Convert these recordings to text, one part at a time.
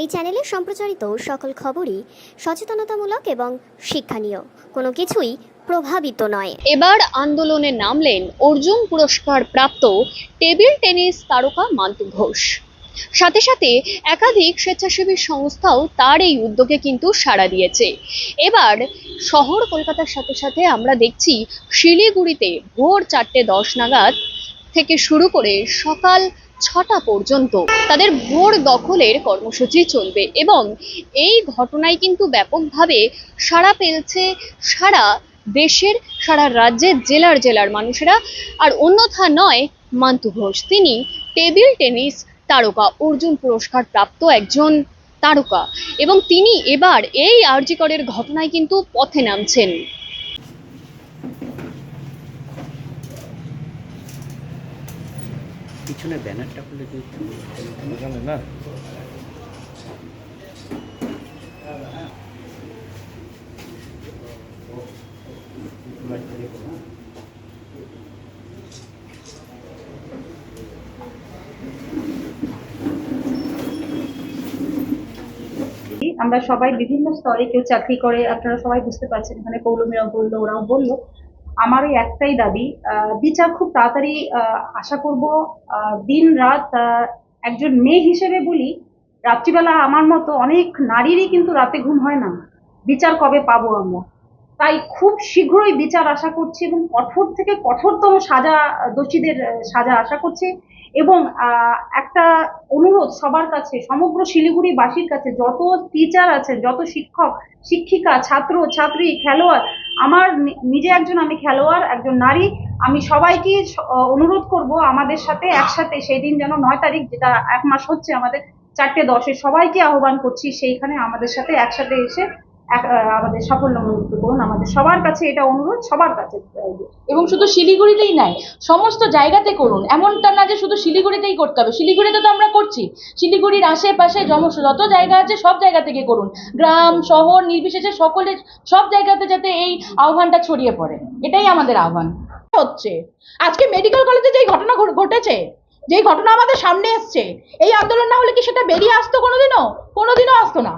এই চ্যানেলে সম্প্রচারিত সকল খবরই সচেতনতামূলক এবং শিক্ষণীয়। কোনো কিছুই প্রভাবিত নয়। এবার আন্দোলনে নামলেন অর্জুন পুরস্কার প্রাপ্ত টেবিল টেনিস তারকা মান্তু ঘোষ। সাথে সাথে একাধিক স্বেচ্ছাসেবী সংস্থাও তার এই উদ্যোগে কিন্তু সাড়া দিয়েছে। এবার শহর কলকাতার সাথে সাথে আমরা দেখছি শিলিগুড়িতে ভোর চারটে দশ নাগাদ থেকে শুরু করে সকাল ছটা পর্যন্ত তাদের ভোর দখলের কর্মসূচি চলবে এবং এই ঘটনায় কিন্তু ব্যাপকভাবে সাড়া পেলছে সারা দেশের, সারা রাজ্যের জেলার জেলার মানুষেরা। আর অন্যথা নয় মান্তু ঘোষ, তিনি টেবিল টেনিস তারকা, অর্জুন পুরস্কার প্রাপ্ত একজন তারকা। এবং তিনি এবার এই আরজিকরের ঘটনায় কিন্তু পথে নামছেন। পিছনে ব্যানারটা খুলে দিই। না? আমরা সবাই বিভিন্ন স্তরে কেউ চাকরি করে আপনারা সবাই বুঝতে পারছেন এখানে পৌলমীরাও বলল ওরাও বলল। আমার ওই একটাই দাবি বিচার খুব তাড়াতাড়ি আশা করব দিন রাত একজন মেয়ে হিসেবে বলি, রাত্রিবেলা আমার মতো অনেক নারীরই কিন্তু রাতে ঘুম হয় না। বিচার কবে পাবো আমরা? তাই খুব শীঘ্রই বিচার আশা করছি এবং কঠোর থেকে কঠোরতম সাজা, দোষীদের সাজা আশা করছি এবং একটা অনুরোধ সবার কাছে, সমগ্র শিলিগুড়িবাসীর কাছে, যত টিচার আছে যত শিক্ষক, শিক্ষিকা, ছাত্র, ছাত্রী, খেলোয়াড়, আমার নিজে একজন আমি খেলোয়াড়, একজন নারী, আমি সবাইকে অনুরোধ করব আমাদের সাথে একসাথে সেই দিন যেন নয় তারিখ, যেটা এক মাস হচ্ছে আমাদের চারটে দশে, সবাইকে আহ্বান করছি সেইখানে আমাদের সাথে একসাথে এসে আমাদের সাফল্য মণ্ডিত করুন আমাদের সবার কাছে এটা অনুরোধ, সবার কাছে এবং শুধু শিলিগুড়িতেই নাই, সমস্ত জায়গাতে করুন। এমনটা না যে শুধু শিলিগুড়িতেই করতে হবে। শিলিগুড়িতে তো আমরা করছি। শিলিগুড়ির আশেপাশে যত জায়গা আছে সব জায়গা থেকে করুন। গ্রাম, শহর, নির্বিশেষে সকলে সব জায়গাতে যাতে এই আহ্বানটা ছড়িয়ে পড়ে। এটাই আমাদের আহ্বান। হচ্ছে। আজকে মেডিকেল কলেজে যেই ঘটনা ঘটেছে, যেই ঘটনা আমাদের সামনে এসছে, এই আন্দোলন না হলে কি সেটা বেরিয়ে আসতো কোনোদিনও? কোনোদিনও আসতো না।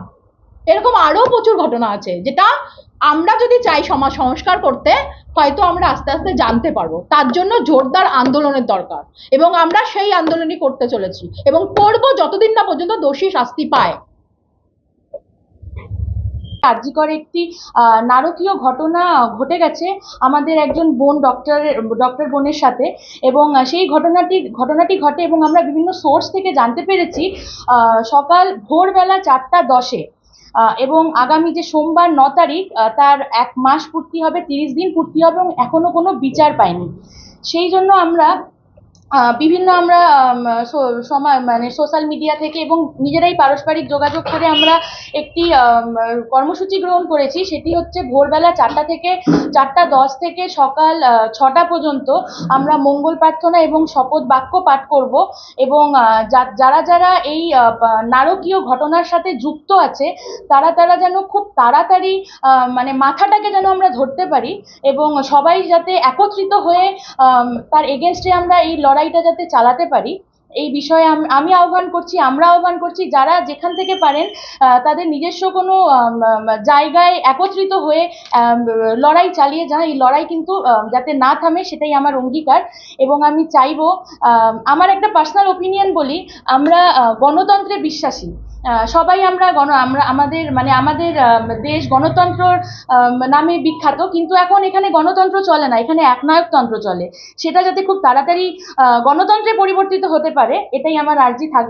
এরকম আরও প্রচুর ঘটনা আছে, যেটা আমরা যদি চাই সমাজ সংস্কার করতে, হয়তো আমরা আস্তে আস্তে জানতে পারব। তার জন্য জোরদার আন্দোলনের দরকার। এবং আমরা সেই আন্দোলনই করতে চলেছি। এবং করব যতদিন না পর্যন্ত দোষী শাস্তি পায়। কার্যকর একটি নারকীয় ঘটনা ঘটে গেছে আমাদের একজন বোন ডক্টরের ডক্টর বোনের সাথে। এবং সেই ঘটনাটি ঘটনাটি ঘটে এবং আমরা বিভিন্ন সোর্স থেকে জানতে পেরেছি সকাল ভোরবেলা চারটা দশে এবং আগামী যে সোমবার ন তারিখ তার এক মাস পূর্তি হবে, তিরিশ দিন পূর্তি হবে এবং এখনও কোনো বিচার পায়নি। সেই জন্য আমরা বিভিন্ন আমরা সময় মানে সোশ্যাল মিডিয়া থেকে এবং নিজেরাই পারস্পরিক যোগাযোগ করে আমরা একটি কর্মসূচি গ্রহণ করেছি। সেটি হচ্ছে ভোরবেলা চারটা থেকে, চারটা দশ থেকে সকাল ছটা পর্যন্ত আমরা মঙ্গল প্রার্থনা এবং শপথ বাক্য পাঠ করব এবং যারা যারা এই নারকীয় ঘটনার সাথে যুক্ত আছে, তারা তারা যেন খুব তাড়াতাড়ি মানে মাথাটাকে যেন আমরা ধরতে পারি এবং সবাই যাতে একত্রিত হয়ে তার এগেনস্টে আমরা এই লড়াইটা যাতে চালাতে পারি, এই বিষয়ে আমি আহ্বান করছি, আমরা আহ্বান করছি যারা যেখান থেকে পারেন তাদের নিজস্ব কোনো জায়গায় একত্রিত হয়ে লড়াই চালিয়ে যান। এই লড়াই কিন্তু যাতে না থামে সেটাই আমার অঙ্গীকার। এবং আমি চাইব আমার একটা পার্সোনাল ওপিনিয়ন বলি, আমরা গণতন্ত্রে বিশ্বাসী। সবাই আমরা গণ, আমরা, আমাদের মানে আমাদের দেশ গণতন্ত্রর নামে বিখ্যাত, কিন্তু এখন এখানে গণতন্ত্র চলে না, এখানে একনায়কতন্ত্র চলে। সেটা যাতে খুব তাড়াতাড়ি গণতন্ত্রে পরিবর্তিত হতে পারে, এটাই আমার আর্জি থাকবে।